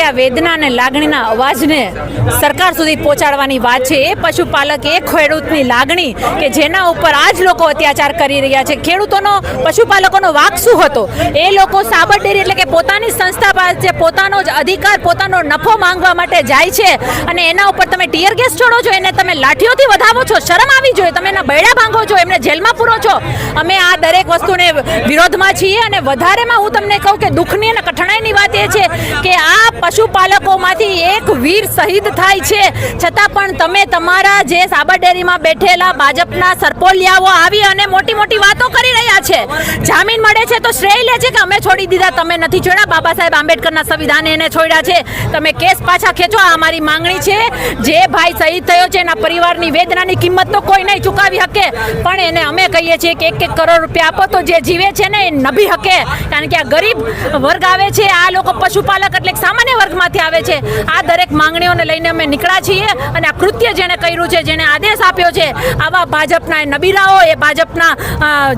વેદના અને લાગણીના અવાજને સરકાર સુધી પહોંચાડવાની વાત છે. એ પશુપાલક, એ ખેડૂતની લાગણી કે જેના ઉપર આજ લોકો અત્યાચાર કરી રહ્યા છે. ખેડૂતોનો, પશુપાલકોનો વાક શું હતો? એ લોકો સાબર ડેરી એટલે કે પોતાની સંસ્થા પાસે પોતાનો જ અધિકાર, પોતાનો નફો માંગવા માટે જાય છે અને એના ઉપર તમે ટીયર ગેસ છોડો છો, એને તમે લાઠીઓથી વધાવો છો, શરમ આવી જોઈએ, તમે એના બૈડા ભાંગો છો, એમને જેલમાં પૂરો છો. અમે આ દરેક વસ્તુને વિરોધમાં છીએ અને વધારેમાં હું તમને કહું કે દુઃખની અને કઠણાઈની વાત એ છે કે આ પશુપાલકોમાંથી એક વીર શહીદ થાય છે. છતાં પણ તમે તમારા જે સાબર ડેરીમાં બેઠેલા ભાજપના સરપોલિયાઓ આવી અને મોટી મોટી વાતો કરી રહ્યા છે. જામીન મળે છે તો શ્રેય લે છે કે અમે છોડી દીધા, તમે નથી છોડ્યા? બાબા સાહેબ આંબેડકરના સંવિધાને એને છોડ્યા છે. તમે કેસ પાછા ખેંચો, આ અમારી માંગણી છે. જે ભાઈ શહીદ થયો છે એના પરિવારની વેદનાની કિંમત તો કોઈ નહીં ચૂકાવી શકે, પણ એને અમે કહીએ છીએ કે એક એક કરોડ રૂપિયા આપો તો જે જીવે છે ને એ નભી શકે કારણ કે આ ગરીબ વર્ગ આવે છે, આ લોકો પશુપાલક એટલે કે સામાન્ય વર્ગમાંથી આવે છે. આ દરેક માંગણીઓને લઈને અમે નીકળ્યા છીએ અને આ કૃત્ય જેણે કર્યું છે, જેણે આદેશ આપ્યો છે, આવા ભાજપના એ નબીરાઓ, એ ભાજપના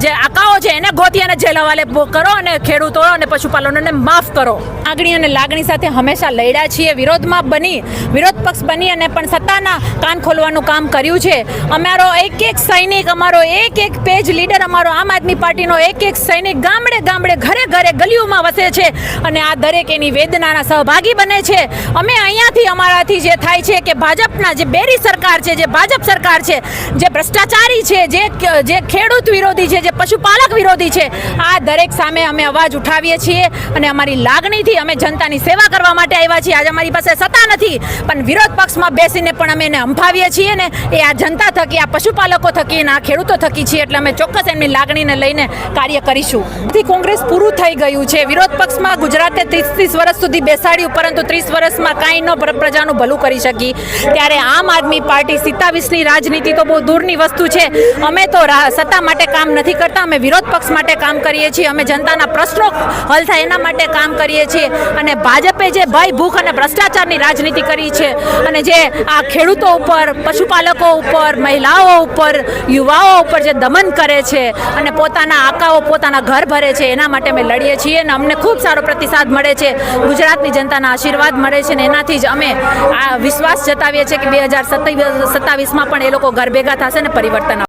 જે આકાઓ છે, એને ગોતી અને જેલ હવાલે કરો અને ખેડૂતો અને પશુપાલનોને માફ કરો. આગણી અને લાગણી સાથે હંમેશા લડ્યા છીએ. વિરોધમાં બની, વિરોધ પક્ષ બની અને પણ સત્તાના કાન ખોલવાનું કામ કર્યું છે. અમારો એક એક સૈનિક, અમારો એક એક પેજ લીડર, અમારો આમ આદમી પાર્ટીનો એક એક સૈનિક ગામડે ગામડે, ઘરે ઘરે ગલીઓમાં વસે છે અને આ દરેક એની વેદનાના સહભાગી બને છે. અમે અહીંયાથી અમારાથી જે થાય છે કે ભાજપના જે બેરી સરકાર છે, જે ભાજપ સરકાર છે, જે ભ્રષ્ટાચારી છે, જે જે ખેડૂત વિરોધી છે, જે પશુપાલક વિરોધી છે, આ દરેક સામે અમે અવાજ ઉઠાવીએ છીએ અને અમારી લાગણીથી અમે જનતાની સેવા કરવા માટે આવ્યા છીએ. આજે અમારી પાસે સત્તા નથી, પણ વિરોધ પક્ષમાં બેસીને પણ અમે એને અંભાવીએ છીએ ને, એ આ જનતા થકી, આ પશુપાલકો થકી અને આ ખેડૂતો થકી છીએ એટલે અમે ચોક્કસ એમની લાગણીને લઈને કાર્ય કરીશું. આથી કોંગ્રેસ પૂરું થઈ ગયું છે. વિરોધ પક્ષમાં ગુજરાતે ત્રીસ ત્રીસ વર્ષ સુધી બેસાડ્યું, પરંતુ ત્રીસ વર્ષમાં કાંઈ ન પ્રજાનું ભલું કરી શકી. ત્યારે આમ આદમી પાર્ટી સિત્તાવીસની રાજનીતિ તો બહુ દૂરની વસ્તુ છે. અમે તો સત્તા માટે કામ નથી કરતા, અમે વિરોધ પક્ષ માટે કામ કરીએ છીએ. અમે જનતાના પ્રશ્નો હલ થાય એના માટે કામ કરીએ છીએ. અને ભાજપે જે ભય, ભૂખ અને ભ્રષ્ટાચારની રાજનીતિ કરી છે અને જે આ ખેડૂતો ઉપર, પશુપાલકો ઉપર, મહિલાઓ ઉપર, યુવાઓ ઉપર જે દમન કરે છે અને પોતાના આકાઓ પોતાના ઘર ભરે છે, એના માટે અમે લડીએ છીએ અને અમને ખૂબ સારો પ્રતિસાદ મળે છે. ગુજરાતની જનતાના આશીર્વાદ મળે છે ને એનાથી જ અમે આ વિશ્વાસ જતાવીએ છીએ કે બે હજાર સત્તાવીસમાં પણ એ લોકો ઘર ભેગા થશે ને પરિવર્તન